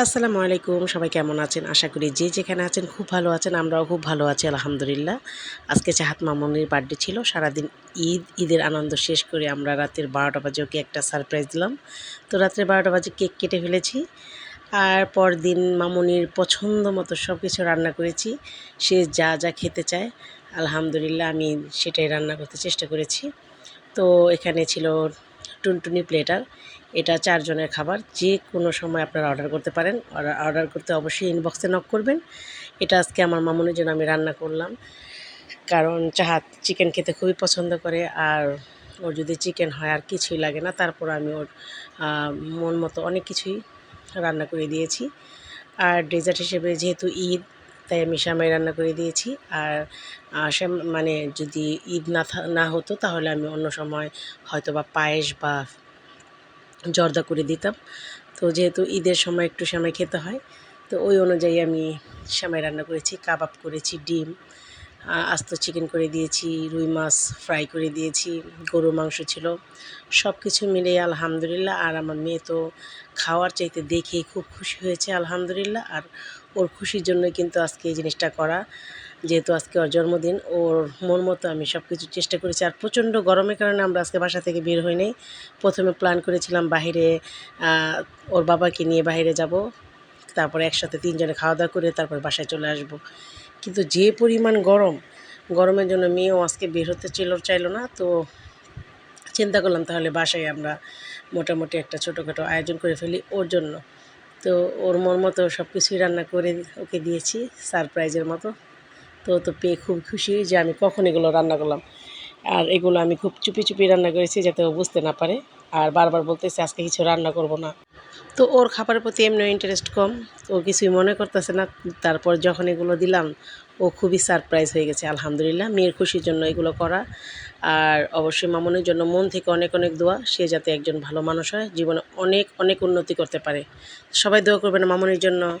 আসসালামু আলাইকুম, সবাই কেমন আছেন? আশা করি যে যেখানে আছেন খুব ভালো আছেন, আমরাও খুব ভালো আছি, আলহামদুলিল্লাহ। আজকে চাহাত মামনির বার্থডে ছিল, সারাদিন ঈদ, ঈদের আনন্দ শেষ করে আমরা রাতের বারোটা বাজে ওকে একটা সারপ্রাইজ দিলাম। তো রাত্রে বারোটা বাজে কেক কেটে ফেলেছি, আর পরদিন মামনির পছন্দ মতো সব কিছু রান্না করেছি, সে যা যা খেতে চায়, আলহামদুলিল্লাহ আমি সেটাই রান্না করতে চেষ্টা করেছি। তো এখানে ছিল টুনটুনি প্লেটার। এটা চারজনের খাবার। যে কোনো সময় আপনারা অর্ডার করতে পারেন। অর্ডার করতে অবশ্যই ইনবক্সে নক করবেন। এটা আজকে আমার মামুনের জন্য আমি রান্না করলাম। কারণ চাহাত চিকেন খেতে খুবই পছন্দ করে। আর ওর যদি চিকেন হয় আর কিছুই লাগে না, তারপর আমি ওর মন মতো অনেক কিছুই রান্না করে দিয়েছি। আর ডেজার্ট হিসেবে যেহেতু ঈদ তাই আমি সামাই রান্না করে দিয়েছি। আর মানে যদি ঈদ না না হতো তাহলে আমি অন্য সময় হয়তো বা পায়েস বা জর্দা করে দিতাম। তো যেহেতু ঈদের সময় একটু সামাই খেতে হয়, তো ওই অনুযায়ী আমি সামাই রান্না করেছি, কাবাব করেছি, ডিম। আস্ত চিকেন করে দিয়েছি, রুই মাছ ফ্রাই করে দিয়েছি গরু মাংস ছিল। সব কিছু মিলিয়ে আলহামদুলিল্লাহ, আর আমার মেয়ে তো খাওয়ার চাইতে দেখেই খুব খুশি হয়েছে আলহামদুলিল্লাহ। আর ওর খুশির জন্য কিন্তু আজকে এই জিনিসটা করা। যেহেতু আজকে ওর জন্মদিন, ওর মন মতো আমি সব কিছু চেষ্টা করেছি। আর প্রচণ্ড গরমের কারণে আমরা আজকে বাসা থেকে বের হই নাই। প্রথমে প্ল্যান করেছিলাম বাহিরে ওর বাবাকে নিয়ে বাহিরে যাব। তারপরে একসাথে তিনজনে খাওয়া দাওয়া করে তারপর বাসায় চলে আসব। কিন্তু যে পরিমাণ গরম, গরমের জন্য মেয়েও আজকে বের হতে ছিল চাইলো না, তো চিন্তা করলাম তাহলে বাসায় আমরা মোটামুটি একটা ছোটোখাটো আয়োজন করে ফেলি ওর জন্য। তো ওর মন মতো সব কিছুই রান্না করে ওকে দিয়েছি, সারপ্রাইজের মতো। তো তো পেয়ে খুব খুশি যে আমি কখন এগুলো রান্না করলাম। আর এগুলো আমি খুব চুপি চুপি রান্না করেছি যাতে ও বুঝতে না পারে। আর বারবার বলতেছে, আজকে কিছু রান্না করব না। তো ওর খাবারের প্রতি এমনি ইন্টারেস্ট কম। ও কিছুই মনে করতেছে না। তারপর যখন এগুলো দিলাম, ও খুবই সারপ্রাইজ হয়ে গেছে, আলহামদুলিল্লাহ। মেয়ের খুশির জন্য এগুলো করা। আর অবশ্যই মামনের জন্য মন থেকে অনেক অনেক দোয়া, সে যাতে একজন ভালো মানুষ হয়। জীবনে অনেক অনেক উন্নতি করতে পারে। সবাই দোয়া করবেন মামনির জন্য।